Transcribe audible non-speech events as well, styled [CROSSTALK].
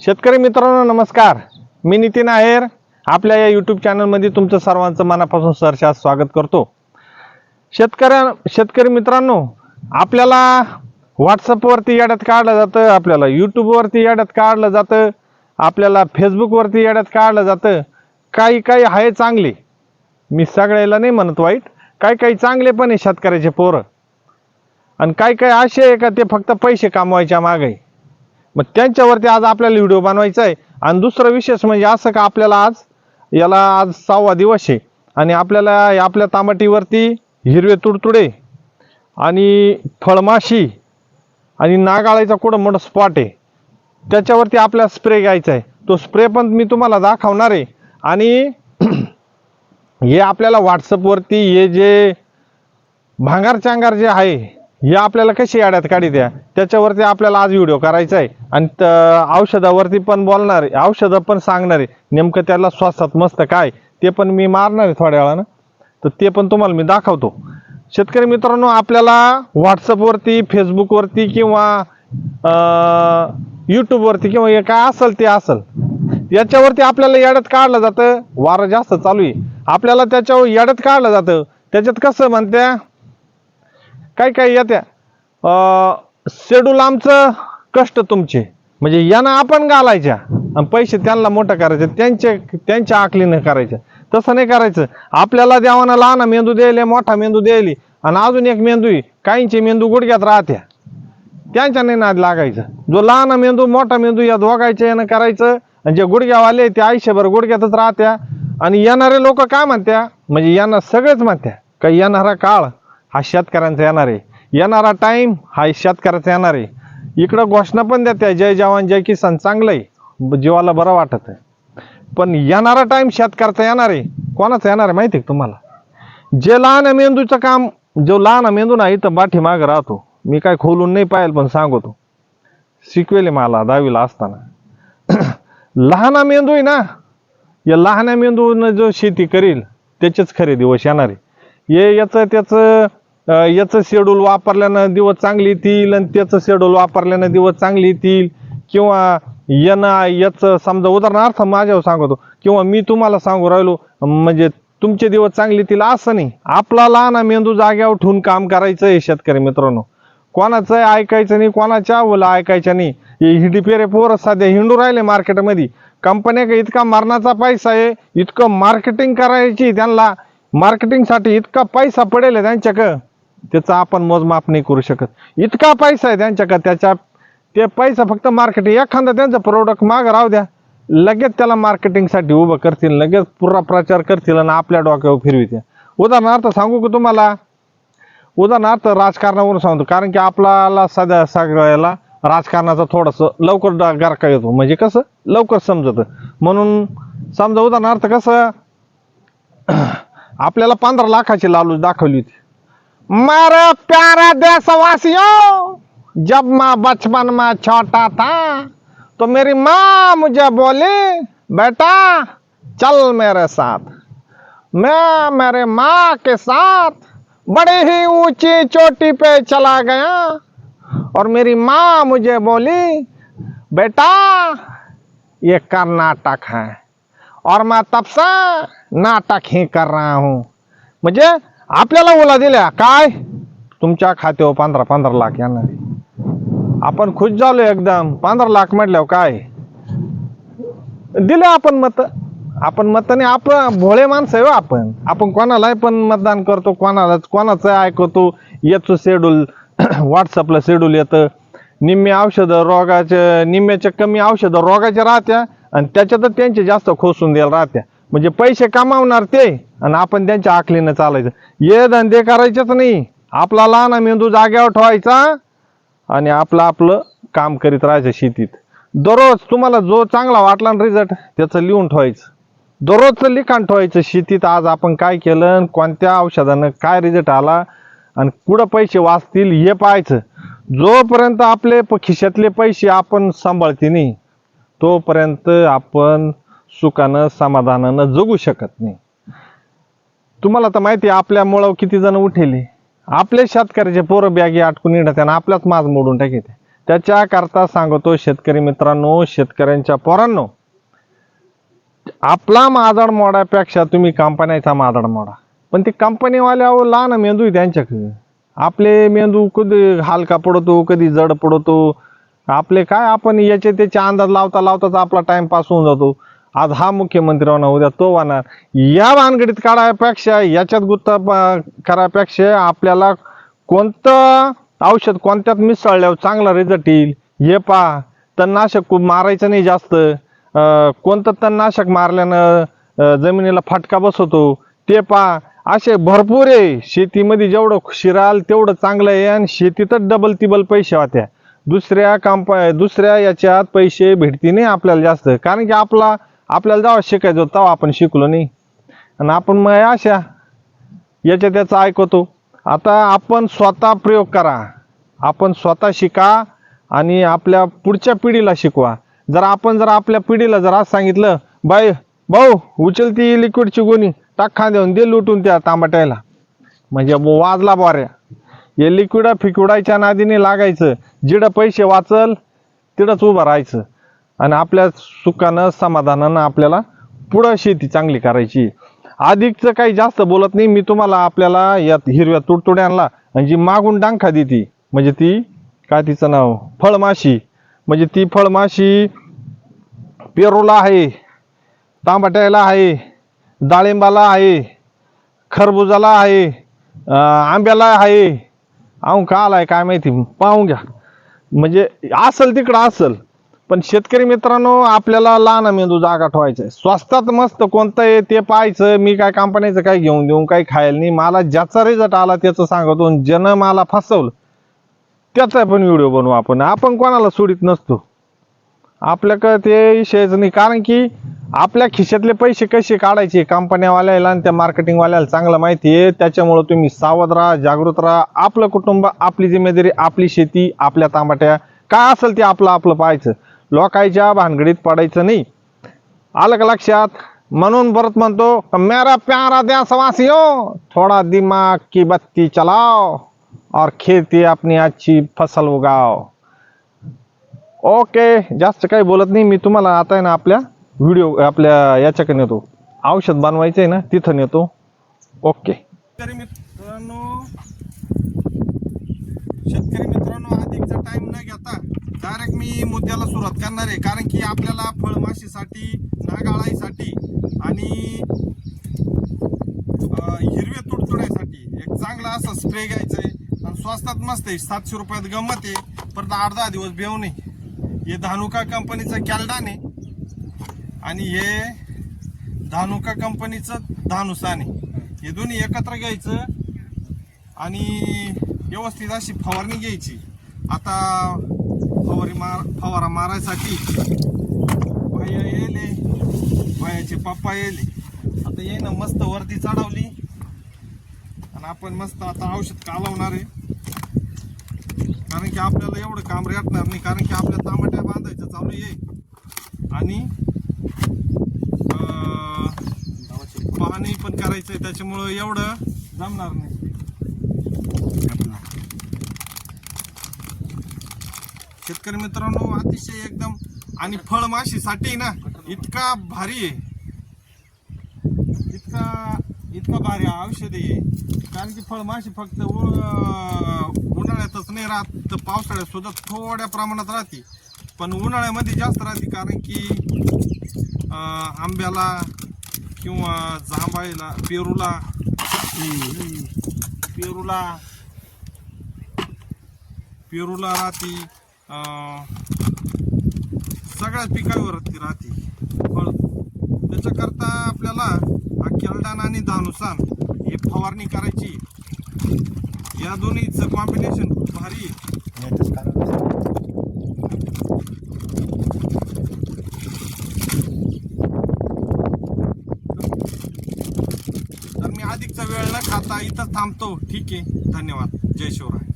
शेतकरी मित्रांनो नमस्कार. मी नितीन आहेर. आपल्या या यूट्यूब चॅनलमध्ये तुमचं सर्वांचं मनापासून सहर्षात स्वागत करतो. शेतकऱ्या शेतकरी मित्रांनो आपल्याला व्हॉट्सअपवरती याड्यात काढलं जातं आपल्याला यूट्यूबवरती याड्यात काढलं जातं आपल्याला फेसबुकवरती याड्यात काढलं जातं. काही काही आहे चांगले. मी सगळ्याला नाही म्हणत वाईट. काही काही चांगले पण आहे शेतकऱ्याचे पोरं. आणि काही काही असे आहे का ते फक्त पैसे कमवायच्या मागे मग त्यांच्यावरती आज आपल्याला व्हिडिओ बनवायचा आहे आणि दुसरं विशेष म्हणजे असं का आपल्याला आज याला आज सहावा दिवस आहे. आणि आपल्याला आपल्या तांबटीवरती हिरवे तुडतुडे आणि फळमाशी आणि नागाळाचा कुठं मोठं स्पॉट आहे. त्याच्यावरती आपल्याला स्प्रे घ्यायचा आहे तो स्प्रे पण मी तुम्हाला दाखवणार आहे. आणि [CLEARS THROAT] हे आपल्याला व्हॉट्सअपवरती हे जे भांगार चांगार जे आहे हे आपल्याला कशी आड्यात काढी द्या? त्याच्यावरती आपल्याला आज व्हिडिओ करायचा आहे. आणि त- औषधावरती पण बोलणार आहे औषधं पण सांगणार. आहे नेमकं त्याला श्वासात मस्त काय? ते पण मी मारणार आहे थोड्या वेळानं. तर ते पण तुम्हाला मी दाखवतो. शेतकरी मित्रांनो आपल्याला व्हॉट्सअपवरती फेसबुकवरती किंवा यूट्यूबवरती किंवा हे काय असेल ते असेल. याच्यावरती आपल्याला याड्यात काढलं जातं. वारं जास्त चालू आहे. आपल्याला त्याच्यावर याड्यात काढलं जातं. त्याच्यात कसं म्हणत्या? काय काय येत्या? शेड्यूल आमचं कष्ट तुमचे. म्हणजे यांना आपण घालायच्या. आणि पैसे त्यांना मोठं करायचे त्यांचे त्यांच्या आकलीनं करायचं. तसं नाही करायचं. आपल्याला देवाना लहान मेंदू द्यायला मोठा मेंदू द्यायली आणि अजून एक मेंदू आहे काहींचे मेंदू गुडघ्यात राहत्या. त्यांच्या नाही नाद लागायचं. जो लहान मेंदू मोठा मेंदू या दोघायच्या यानं करायचं आणि जे गुडघ्यावाले ते आयुष्यभर गुडघ्यातच राहत्या. आणि येणारे लोक काय म्हणत्या? म्हणजे यांना सगळेच म्हणत्या का येणारा काळ हा शेतकऱ्यांचा येणार आहे. येणारा टाईम हा शेतकऱ्याचा येणार आहे. इकडं घोषणा पण देते जय जवान जय किसान चांगलं आहे जीवाला बरं वाटत आहे. पण येणारा टाईम शेतकऱ्याचा येणार आहे. कोणाचा येणार आहे माहिती आहे तुम्हाला? जे लहान मेंदूचं काम जो लहान मेंदू ना इथं पाठीमाग राहतो. मी काय खोलून नाही पाहिलं पण सांगतो. शिकवेले मला दहावीला असताना. [CLEARS THROAT] लहान मेंदू आहे ना या लहान मेंदून जो शेती करील त्याचेच खरे दिवस येणार आहे ये याचं त्याचं याचं शेड्यूल वापरल्यानं दिवस चांगली येतील आणि त्याचं शेड्यूल वापरल्यानं दिवस चांगली येतील. किंवा यानं याचं समजा उदाहरणार्थ माझ्यावर सांगतो किंवा मी तुम्हाला सांगू राहिलो म्हणजे तुमचे दिवस चांगले येतील असं नाही. आपला लहान मेंदू जाग्यावर ठेवून काम करायचं आहे शेतकरी मित्रांनो. कोणाचं ऐकायचं नाही कोणाच्या बोला ऐकायचं नाही. हिडी पेरे पोरं सध्या हिंडू राहिले मार्केटमध्ये. कंपन्या का इतका मरणाचा पैसा आहे इतकं मार्केटिंग करायची त्यांना. मार्केटिंगसाठी इतका पैसा पडेल आहे त्यांच्याकडं. त्याचा आपण मोजमाप नाही करू शकत. इतका पैसा आहे त्यांच्याकडे त्याच्या ते पैसा फक्त मार्केटिंग एखादा त्यांचं प्रोडक्ट माग राहू द्या. लगेच त्याला मार्केटिंगसाठी उभं करतील लगेच पुरा प्रचार करतील आणि आपल्या डोक्यावर फिरवितील. उदाहरणार्थ सांगू का तुम्हाला? उदाहरणार्थ राजकारणावरून सांगतो कारण की आपल्याला सध्या सगळ्याला राजकारणाचा थोडंसं लवकर गारका येतो. म्हणजे कसं? लवकर समजतं. म्हणून समजा उदाहरणार्थ कसं? [CLEARS THROAT] आपल्याला पंधरा लाखाची लालूच दाखवली होती. मारा प्यारे देशवासियों, जब मैं बचपन में छोटा था तो मेरी माँ मुझे बोली, बेटा, चल मेरे साथ। मैं मेरे माँ के साथ बड़ी ही ऊँची चोटी पे चला गया। और मेरी माँ मुझे बोली, बेटा, ये कर्नाटक है और मैं तब से नाटक ही कर रहा हूँ। म्हणजे आपल्याला ओला दिल्या. काय? तुमच्या खात्यावर पंधरा पंधरा लाख येणार आहे. आपण खुश झालो एकदम. पंधरा लाख म्हटल्यावर काय? दिलं आपण मत. आपण मताने आपण भोळे माणसं आहे हो आपण. आपण कोणालाही पण मतदान करतो कोणालाच कोणाचं ऐकतो याचं शेड्यूल [CLEARS THROAT] व्हॉट्सअपला शेड्यूल येतं. निम्मे औषधं रोगाचे निम्म्याच्या कमी औषधं रोगाच्या राहत्या आणि त्याच्यातच त्यांचे जास्त खोसून द्यायला राहत्या. म्हणजे पैसे कमावणार ते आणि आपण त्यांच्या आखलीनं चालायचं. ये धंदे करायचेच नाही. आपला लहान मेंदू जाग्यावर ठेवायचा आणि आपलं आपलं काम करीत राहायचं शेतीत. दररोज तुम्हाला जो चांगला वाटला ना रिझल्ट त्याचं लिहून ठेवायचं. दररोजचं लिखाण ठेवायचं. शेतीत आज आपण काय केलं आणि कोणत्या औषधानं काय रिझल्ट आला आणि कुठं पैसे वाचतील हे पाहायचं. जोपर्यंत आपले खिशातले पैसे आपण सांभाळते नाही तोपर्यंत आपण सुखानं समाधानानं जगू शकत नाही. तुम्हाला तर माहिती आहे आपल्यामुळं किती जण उठेले. आपल्या शेतकऱ्याचे पोरं बॅगी अटकून येणार आणि आपल्याच माज मोडून टाकीत त्याच्याकरता सांगतो शेतकरी मित्रांनो शेतकऱ्यांच्या पोरांनो आपला माजाड मोडापेक्षा तुम्ही कंपन्याचा माजाड मोडा. पण ते कंपनीवाल्यावर लहान मेंदू आहे त्यांच्याकडे. आपले मेंदू कधी हलका पडतो कधी जड पडतो. आपले काय आपण याचे त्याचे अंदाज लावता लावताच आपला टाइमपास होऊन जातो. आज हा मुख्यमंत्री होणार उद्या तो होणार. या भानगडीत काढायपेक्षा याच्यात गुत्ता करायपेक्षा आपल्याला कोणतं औषध कोणत्यात मिसळल्यावर चांगला रिझल्ट येईल? हे पहा. तणनाशक खूप मारायचं नाही जास्त. कोणतं तणनाशक मारल्यानं जमिनीला फटका बसवतो? ते पहा. असे भरपूर आहे. शेतीमध्ये जेवढं शिराल तेवढं चांगलं आहे आणि शेतीतच डबल तिबल पैसे होत्या. दुसऱ्या कंप दुसऱ्या याच्यात पैसे भेटती नाही आपल्याला जास्त. कारण की आपला आपल्याला जेव्हा शिकायचं होतं तेव्हा आपण शिकलो नाही. आणि आपण मग अशा याच्या त्याचं ऐकवतो आता आपण स्वतः प्रयोग करा. आपण स्वतः शिका आणि आपल्या पुढच्या पिढीला शिकवा. जर आपण जर आपल्या पिढीला जर आज सांगितलं बाई भाऊ उचल ती लिक्विडची गोणी टाक देऊन दे लुटून त्या तांबट्याला. म्हणजे वाजला बोऱ्या. हे लिक्विडा फिकविडायच्या नादीने लागायचं. जिडं पैसे वाचल तिडंच उभं राहायचं. आणि आपल्या सुखानं समाधानानं आपल्याला पुढं शेती चांगली करायची. अधिकचं काही जास्त बोलत नाही. मी तुम्हाला आपल्याला यात हिरव्या तुडतुड्यांना आणि जी मागून डांखा देती म्हणजे ती काय तिचं नाव? फळमाशी. म्हणजे ती फळमाशी पेरूला आहे तांबट्याला आहे डाळिंबाला आहे खरबुजाला आहे आंब्याला आहे. अहो का आलाय काय माहिती पाहून घ्या. म्हणजे असल तिकडं असल. पण शेतकरी मित्रांनो आपल्याला लहान मेंदू जागा ठेवायचा आहे स्वस्तात मस्त कोणतं आहे ते पाहायचं मी काय कंपनीचं काय घेऊन देऊन काही खायला नाही. मला ज्याचा रिझल्ट आला त्याचं सांगतो ज्यानं मला फसवलं त्याचा पण व्हिडिओ बनवू आपण. आपण कोणाला सोडित नसतो. आपल्याकडं ते विषयच नाही. कारण की आपल्या खिशातले पैसे कसे काढायचे? कंपन्यावाल्याला आणि त्या मार्केटिंगवाल्याला चांगलं माहिती आहे. त्याच्यामुळं तुम्ही सावध राहा जागृत राहा. आपलं कुटुंब आपली जिम्मेदारी आपली शेती आपल्या तांबट्या. काय असेल ते आपलं आपलं पाहायचं. लोकांच्या भानगडीत पडायचं नाही. आलं का लक्षात म्हणून परत म्हणतो मेरा प्यारा देशवासियों हो, थोड़ा दिमाग की बत्ती चलाओ और खेती अपनी अच्छी फसल उगाओ. ओके जास्त काही बोलत नाही. मी तुम्हाला आता आहे ना आपल्या व्हिडिओ आपल्या याच्याकडे नेतो. औषध बनवायचं आहे ना तिथं नेतो. ओके मित्रांनो शेतकरी मित्रांनो अधिकचा टाइम न घेता डायरेक्ट मी मुद्द्याला सुरुवात करणार आहे. कारण की आपल्याला फळमाशीसाठी नागाळाईसाठी आणि हिरवे हिरव्या तुडतुड्यासाठी एक चांगला असा स्प्रे घ्यायचा आहे आणि स्वस्तात मस्त आहे. सातशे रुपयात गंमत आहे. परत आठ दहा दिवस बेव नाही हे धानुका कंपनीचं कॅल्डान आहे. आणि हे धानुका कंपनीचं धानुसान आहे. हे दोन्ही एकत्र घ्यायचं. आणि व्यवस्थित अशी फवारणी घ्यायची. आता फवारी मार फवारा मारायसाठी. भैया येले भैयाचे पप्पा येले. आता येईन मस्त वरती चढवली. आणि आपण मस्त आता औषध कालवणार आहे. कारण की आपल्याला एवढं काम रेटणार नाही कारण की आपल्या तांबट्या बांधायचं चालू आहे. आणि पाहणी पण आहे त्याच्यामुळं एवढं जमणार नाही. शेतकरी मित्रांनो अतिशय एकदम आणि फळमाशीसाठी ना इतका भारी आहे. इतका इतका भारी औषध आहे. कारण की फळमाशी फक्त उन्हाळ्यातच नाही राहत तर पावसाळ्यात सुद्धा थोड्या प्रमाणात राहते. पण उन्हाळ्यामध्ये जास्त राहते कारण की आंब्याला किंवा जांभाळीला पेरूला पेरूला पेरूला राहते. सगळ्याच पिकावर ती राहते. फळ त्याच्याकरता आपल्याला हा केलडान आणि धानुसान हे फवारणी करायची. या दोन्हीचं कॉम्बिनेशन खूप भारी तर मी अधिकचा वेळ न खाता इथं थांबतो. ठीक आहे. धन्यवाद. जय शिवराय.